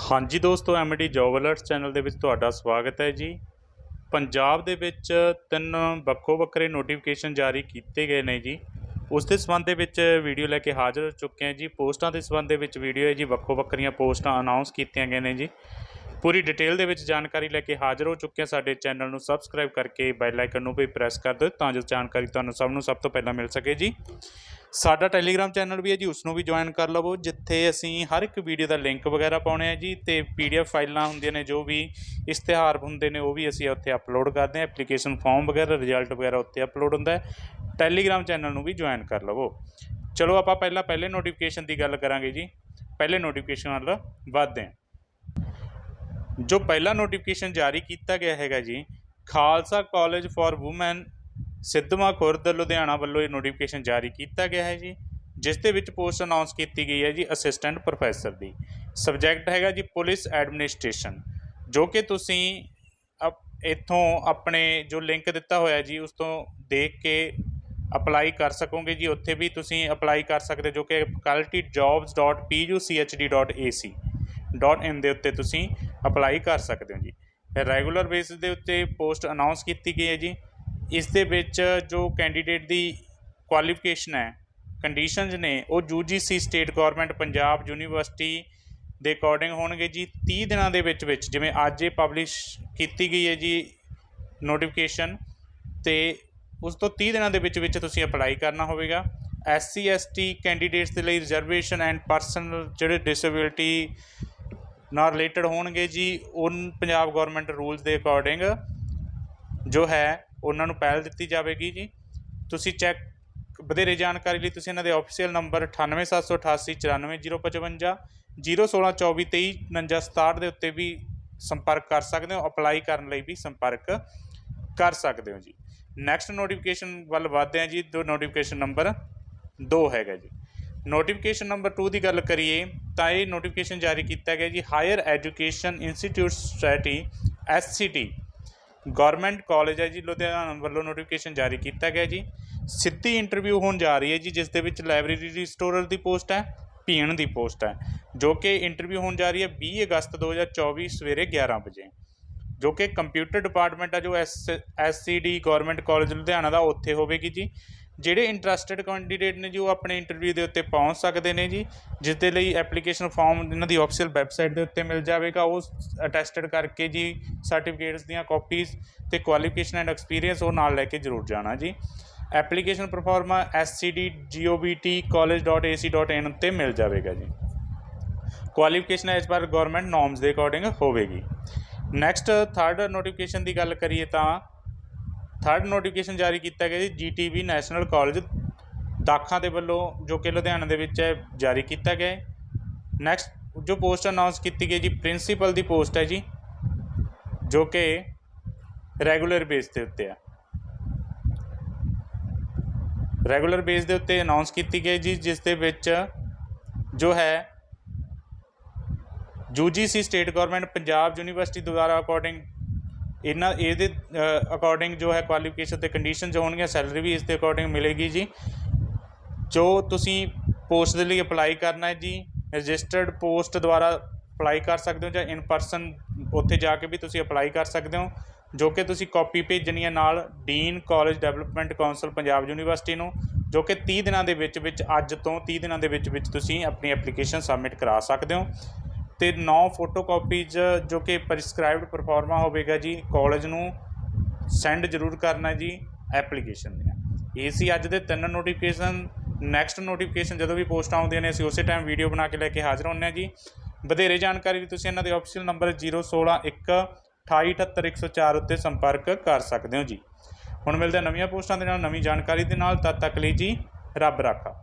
ਹਾਂਜੀ ਦੋਸਤੋ MD job alerts channel ਦੇ ਵਿੱਚ ਤੁਹਾਡਾ ਸਵਾਗਤ ਹੈ ਜੀ। ਪੰਜਾਬ ਦੇ ਵਿੱਚ ਤਿੰਨ ਵੱਖੋ ਵੱਖਰੇ ਨੋਟੀਫਿਕੇਸ਼ਨ ਜਾਰੀ ਕੀਤੇ ਗਏ ਨੇ ਜੀ। ਉਸ ਦੇ ਸੰਬੰਧ ਦੇ ਵਿੱਚ ਵੀਡੀਓ ਲੈ ਕੇ ਹਾਜ਼ਰ ਹੋ ਚੁੱਕੇ ਹਾਂ ਜੀ। ਪੋਸਟਾਂ ਦੇ ਸੰਬੰਧ ਦੇ ਵਿੱਚ ਵੀਡੀਓ ਹੈ ਜੀ, ਵੱਖੋ ਵੱਖਰੀਆਂ ਪੋਸਟਾਂ ਅਨਾਉਂਸ ਕੀਤੀਆਂ ਗਈਆਂ ਨੇ ਜੀ। ਪੂਰੀ ਡਿਟੇਲ ਦੇ ਵਿੱਚ ਜਾਣਕਾਰੀ ਲੈ ਕੇ ਹਾਜ਼ਰ ਹੋ ਚੁੱਕੇ ਹਾਂ ਸਾਡੇ ਚੈਨਲ ਨੂੰ ਸਬਸਕ੍ਰਾਈਬ ਕਰਕੇ ਬੈਲ ਆਈਕਨ ਨੂੰ ਵੀ ਪ੍ਰੈਸ ਕਰ ਦਿਓ ਤਾਂ ਜੋ ਜਾਣਕਾਰੀ ਤੁਹਾਨੂੰ ਸਭ ਨੂੰ ਸਭ ਤੋਂ ਪਹਿਲਾਂ ਮਿਲ ਸਕੇ ਜੀ। ਸਾਡਾ ਟੈਲੀਗ੍ਰਾਮ ਚੈਨਲ ਵੀ ਹੈ ਜੀ ਉਸ ਨੂੰ ਵੀ ਜੁਆਇਨ ਕਰ ਲਵੋ, ਜਿੱਥੇ ਅਸੀਂ ਹਰ ਇੱਕ ਵੀਡੀਓ ਦਾ ਲਿੰਕ ਵਗੈਰਾ ਪਾਉਣੇ ਆ ਜੀ, ਤੇ ਪੀਡੀਐਫ ਫਾਈਲਾਂ ਹੁੰਦੀਆਂ ਨੇ ਜੋ ਵੀ ਇਸ਼ਤਿਹਾਰ ਹੁੰਦੇ ਨੇ, ਉਹ ਵੀ ਅਸੀਂ ਉੱਥੇ ਅਪਲੋਡ ਕਰਦੇ ਹਾਂ ਐਪਲੀਕੇਸ਼ਨ ਫਾਰਮ ਵਗੈਰਾ ਰਿਜ਼ਲਟ ਵਗੈਰਾ ਉੱਥੇ ਅਪਲੋਡ ਹੁੰਦਾ ਹੈ, ਟੈਲੀਗ੍ਰਾਮ ਚੈਨਲ ਨੂੰ ਵੀ ਜੁਆਇਨ ਕਰ ਲਵੋ। ਚਲੋ ਆਪਾਂ ਪਹਿਲਾਂ ਪਹਿਲੇ ਨੋਟੀਫਿਕੇਸ਼ਨ ਦੀ ਗੱਲ ਕਰਾਂਗੇ ਜੀ, ਪਹਿਲੇ ਨੋਟੀਫਿਕੇਸ਼ਨ ਵੱਲ ਵਧਦੇ ਹਾਂ। ਜੋ ਪਹਿਲਾ ਨੋਟੀਫਿਕੇਸ਼ਨ ਜਾਰੀ ਕੀਤਾ ਗਿਆ ਹੈਗਾ ਜੀ, Khalsa college for women Sidhwan Khurd Ludhiana ਵੱਲੋਂ ਇਹ ਨੋਟੀਫਿਕੇਸ਼ਨ ਜਾਰੀ ਕੀਤਾ ਗਿਆ ਹੈ ਜੀ, ਜਿਸ ਦੇ ਵਿੱਚ ਪੋਸਟ ਅਨਾਉਂਸ ਕੀਤੀ ਗਈ ਹੈ ਜੀ ਅਸਿਸਟੈਂਟ ਪ੍ਰੋਫੈਸਰ ਦੀ। ਸਬਜੈਕਟ ਹੈਗਾ ਜੀ ਪੁਲਿਸ ਐਡਮਿਨਿਸਟ੍ਰੇਸ਼ਨ ਜੋ ਕਿ ਤੁਸੀਂ ਅਪ- ਇੱਥੋਂ ਆਪਣੇ ਜੋ ਲਿੰਕ ਦਿੱਤਾ ਹੋਇਆ ਜੀ, ਉਸ ਤੋਂ ਦੇਖ ਕੇ ਅਪਲਾਈ ਕਰ ਸਕੋਗੇ ਜੀ। ਉੱਥੇ ਵੀ ਤੁਸੀਂ ਅਪਲਾਈ ਕਰ ਸਕਦੇ ਜੋ ਕਿ qualitijobs.puchd.ac ਡਾਟ ਇਨ ਦੇ ਉੱਤੇ ਤੁਸੀਂ ਅਪਲਾਈ ਕਰ ਸਕਦੇ ਹੋ ਜੀ। ਰੈਗੂਲਰ ਬੇਸਿਸ ਦੇ ਉੱਤੇ ਪੋਸਟ ਅਨਾਉਂਸ ਕੀਤੀ ਗਈ ਹੈ ਜੀ। ਇਸ ਦੇ ਵਿੱਚ ਜੋ ਕੈਂਡੀਡੇਟ ਦੀ ਕੁਆਲੀਫਿਕੇਸ਼ਨ ਹੈ ਕੰਡੀਸ਼ਨਸ ਨੇ, ਉਹ UGC state government Punjab university ਦੇ ਅਕੋਰਡਿੰਗ ਹੋਣਗੇ ਜੀ। 30 ਦਿਨਾਂ ਦੇ ਵਿੱਚ ਵਿੱਚ, ਜਿਵੇਂ ਅੱਜ ਇਹ ਪਬਲਿਸ਼ ਕੀਤੀ ਗਈ ਹੈ ਜੀ ਨੋਟੀਫਿਕੇਸ਼ਨ ਤੇ ਉਸ ਤੋਂ 30 ਦਿਨਾਂ ਦੇ ਵਿੱਚ ਵਿੱਚ ਤੁਸੀਂ ਅਪਲਾਈ ਕਰਨਾ ਹੋਵੇਗਾ। ਐਸਸੀ ਐਸਟੀ ਕੈਂਡੀਡੇਟਸ ਦੇ ਲਈ ਰਿਜ਼ਰਵੇਸ਼ਨ ਐਂਡ ਪਰਸਨਲ ਜਿਹੜੇ ਡਿਸੇਬਿਲਟੀ ਨਾਲ ਰਿਲੇਟਡ ਹੋਣਗੇ ਜੀ, ਉਹ ਪੰਜਾਬ ਗਵਰਨਮੈਂਟ ਰੂਲਸ ਦੇ ਅਕੋਰਡਿੰਗ ਜੋ ਹੈ ਉਹਨਾਂ ਨੂੰ ਪਹਿਲ ਦਿੱਤੀ ਜਾਵੇਗੀ ਜੀ। ਤੁਸੀਂ ਚੈੱਕ ਵਧੇਰੇ ਜਾਣਕਾਰੀ ਲਈ ਤੁਸੀਂ ਇਹਨਾਂ ਦੇ ਆਫੀਸ਼ੀਅਲ ਨੰਬਰ 9878894055 01624234967 ਦੇ ਉੱਤੇ ਵੀ ਸੰਪਰਕ ਕਰ ਸਕਦੇ ਹੋ ਅਪਲਾਈ ਕਰਨ ਲਈ ਵੀ ਸੰਪਰਕ ਕਰ ਸਕਦੇ ਹੋ ਜੀ। ਨੈਕਸਟ ਨੋਟੀਫਿਕੇਸ਼ਨ ਵੱਲ ਵਧਦੇ ਹਾਂ ਜੀ, ਦੋ ਨੋਟੀਫਿਕੇਸ਼ਨ ਨੰਬਰ 2 ਹੈਗਾ ਜੀ। ਨੋਟੀਫਿਕੇਸ਼ਨ ਨੰਬਰ 2 ਦੀ ਗੱਲ ਕਰੀਏ, ਤਾਂ ਇਹ ਨੋਟੀਫਿਕੇਸ਼ਨ ਜਾਰੀ ਕੀਤਾ ਗਿਆ ਜੀ higher education institute society SCT government college ਹੈ ਜੀ, ਲੁਧਿਆਣਾ ਵੱਲੋਂ ਨੋਟੀਫਿਕੇਸ਼ਨ ਜਾਰੀ ਕੀਤਾ ਗਿਆ ਜੀ। ਸਿੱਧੀ ਇੰਟਰਵਿਊ ਹੋਣ ਜਾ ਰਹੀ ਹੈ ਜੀ, ਜਿਸ ਦੇ ਵਿੱਚ ਲਾਇਬ੍ਰੇਰੀ ਸਟੋਰਰ ਦੀ ਪੋਸਟ ਹੈ ਪੀਣ ਦੀ ਪੋਸਟ ਹੈ, ਜੋ ਕਿ ਇੰਟਰਵਿਊ ਹੋਣ ਜਾ ਰਹੀ ਹੈ 20 ਅਗਸਤ 2024 ਸਵੇਰੇ 11 ਵਜੇ। ਜੋ ਕਿ ਕੰਪਿਊਟਰ ਡਿਪਾਰਟਮੈਂਟ ਆ, ਜੋ S SCD government college Ludhiana ਦਾ, ਉੱਥੇ ਹੋਵੇਗੀ ਜੀ। ਜਿਹੜੇ ਇੰਟਰਸਟਿਡ ਕੈਂਡੀਡੇਟ ਨੇ ਜੀ, ਉਹ ਆਪਣੇ ਇੰਟਰਵਿਊ ਦੇ ਉੱਤੇ ਪਹੁੰਚ ਸਕਦੇ ਨੇ ਜੀ ਜਿਸ ਦੇ ਲਈ ਐਪਲੀਕੇਸ਼ਨ ਫਾਰਮ ਇਹਨਾਂ ਦੀ ਆਫੀਸ਼ੀਅਲ ਵੈਬਸਾਈਟ ਦੇ ਉੱਤੇ ਮਿਲ ਜਾਵੇਗਾ। ਉਹ ਅਟੈਸਟਡ ਕਰਕੇ ਜੀ ਸਰਟੀਫਿਕੇਟਸ ਦੀਆਂ ਕਾਪੀਜ਼ ਤੇ ਕੁਆਲੀਫਿਕੇਸ਼ਨ ਐਂਡ ਐਕਸਪੀਰੀਅੰਸ ਉਹ ਨਾਲ ਲੈ ਕੇ ਜ਼ਰੂਰ ਜਾਣਾ ਜੀ। ਐਪਲੀਕੇਸ਼ਨ ਪਰਫਾਰਮਾ scdgovt.college.ac.in ਉੱਤੇ ਮਿਲ ਜਾਵੇਗਾ ਜੀ। Qualification as per government norms ਦੇ ਅਕੋਰਡਿੰਗ ਹੋਵੇਗੀ। ਨੈਕਸਟ ਥਰਡ ਨੋਟੀਫਿਕੇਸ਼ਨ ਦੀ ਗੱਲ ਕਰੀਏ ਤਾਂ ਥਰਡ ਨੋਟੀਫਿਕੇਸ਼ਨ ਜਾਰੀ ਕੀਤਾ ਗਿਆ ਜੀ ਜੀਟੀਬੀ ਨੈਸ਼ਨਲ ਕਾਲਜ ਦਾਖਾਂ ਦੇ ਵੱਲੋਂ, ਜੋ ਕਿ ਲੁਧਿਆਣਾ ਦੇ ਵਿੱਚ ਹੈ, ਜਾਰੀ ਕੀਤਾ ਗਿਆ ਹੈ। ਨੈਕਸਟ ਜੋ ਪੋਸਟ ਅਨਾਉਂਸ ਕੀਤੀ ਗਈ ਜੀ ਪ੍ਰਿੰਸੀਪਲ ਦੀ ਪੋਸਟ ਹੈ ਜੀ, ਜੋ ਕਿ ਰੈਗੂਲਰ ਬੇਸ ਦੇ ਉੱਤੇ ਆ। ਰੈਗੂਲਰ ਬੇਸ ਦੇ ਉੱਤੇ ਅਨਾਉਂਸ ਕੀਤੀ ਗਈ ਜੀ, ਜਿਸ ਦੇ ਵਿੱਚ ਜੋ ਹੈ UGC state government Punjab university ਦੁਆਰਾ ਅਕੋਰਡਿੰਗ ਇਹਨਾਂ ਇਹਦੇ ਅਕੋਰਡਿੰਗ ਜੋ ਹੈ ਕੁਆਲੀਫਿਕੇਸ਼ਨ ਤੇ ਕੰਡੀਸ਼ਨਸ ਹੋਣਗੀਆਂ ਸੈਲਰੀ ਵੀ ਇਸ ਦੇ ਅਕੋਰਡਿੰਗ ਮਿਲੇਗੀ ਜੀ। ਜੋ ਤੁਸੀਂ ਪੋਸਟ ਦੇ ਲਈ ਅਪਲਾਈ ਕਰਨਾ ਹੈ ਜੀ ਰਜਿਸਟਰਡ ਪੋਸਟ ਦੁਆਰਾ ਅਪਲਾਈ ਕਰ ਸਕਦੇ ਹੋ ਜਾਂ ਇਨ ਪਰਸਨ ਉੱਥੇ ਜਾ ਕੇ ਵੀ ਤੁਸੀਂ ਅਪਲਾਈ ਕਰ ਸਕਦੇ ਹੋ, ਜੋ ਕਿ ਤੁਸੀਂ ਕਾਪੀ ਭੇਜਣੀ ਹੈ ਨਾਲ dean college development council Punjab university ਨੂੰ, ਜੋ ਕਿ 30 ਦਿਨਾਂ ਦੇ ਵਿੱਚ ਵਿੱਚ ਅੱਜ ਤੋਂ 30 ਦਿਨਾਂ ਦੇ ਵਿੱਚ ਵਿੱਚ ਤੁਸੀਂ ਆਪਣੀ ਐਪਲੀਕੇਸ਼ਨ ਸਬਮਿਟ ਕਰਾ ਸਕਦੇ ਹੋ। ਤੇ 9 ਫੋਟੋਕਾਪੀਜ਼ ਜੋ ਕਿ ਪ੍ਰਿਸਕ੍ਰਾਈਬਡ ਪਰਫਾਰਮਾ ਹੋਵੇਗਾ ਜੀ ਕਾਲਜ ਨੂੰ ਸੈਂਡ ਜ਼ਰੂਰ ਕਰਨਾ ਜੀ ਐਪਲੀਕੇਸ਼ਨ ਦੀਆਂ। ਇਹ ਸੀ ਅੱਜ ਦੇ ਤਿੰਨ ਨੋਟੀਫਿਕੇਸ਼ਨ ਨੈਕਸਟ ਨੋਟੀਫਿਕੇਸ਼ਨ ਜਦੋਂ ਵੀ ਪੋਸਟ ਆਉਂਦੀਆਂ ਨੇ, ਅਸੀਂ ਉਸੇ ਟਾਈਮ ਵੀਡੀਓ ਬਣਾ ਕੇ ਲੈ ਕੇ ਹਾਜ਼ਰ ਹੁੰਦੇ ਹਾਂ ਜੀ। ਵਧੇਰੇ ਜਾਣਕਾਰੀ ਲਈ ਤੁਸੀਂ ਇਹਨਾਂ ਦੇ ਆਫੀਸ਼ੀਅਲ ਨੰਬਰ 0161 287104 ਉੱਤੇ ਸੰਪਰਕ ਕਰ ਸਕਦੇ ਹੋ ਜੀ। ਹੁਣ ਮਿਲਦੇ ਨਵੀਆਂ ਪੋਸਟਾਂ ਦੇ ਨਾਲ, ਨਵੀਂ ਜਾਣਕਾਰੀ ਦੇ ਨਾਲ, ਤਦ ਤੱਕ ਲਈ ਜੀ, ਰੱਬ ਰਾਖਾ।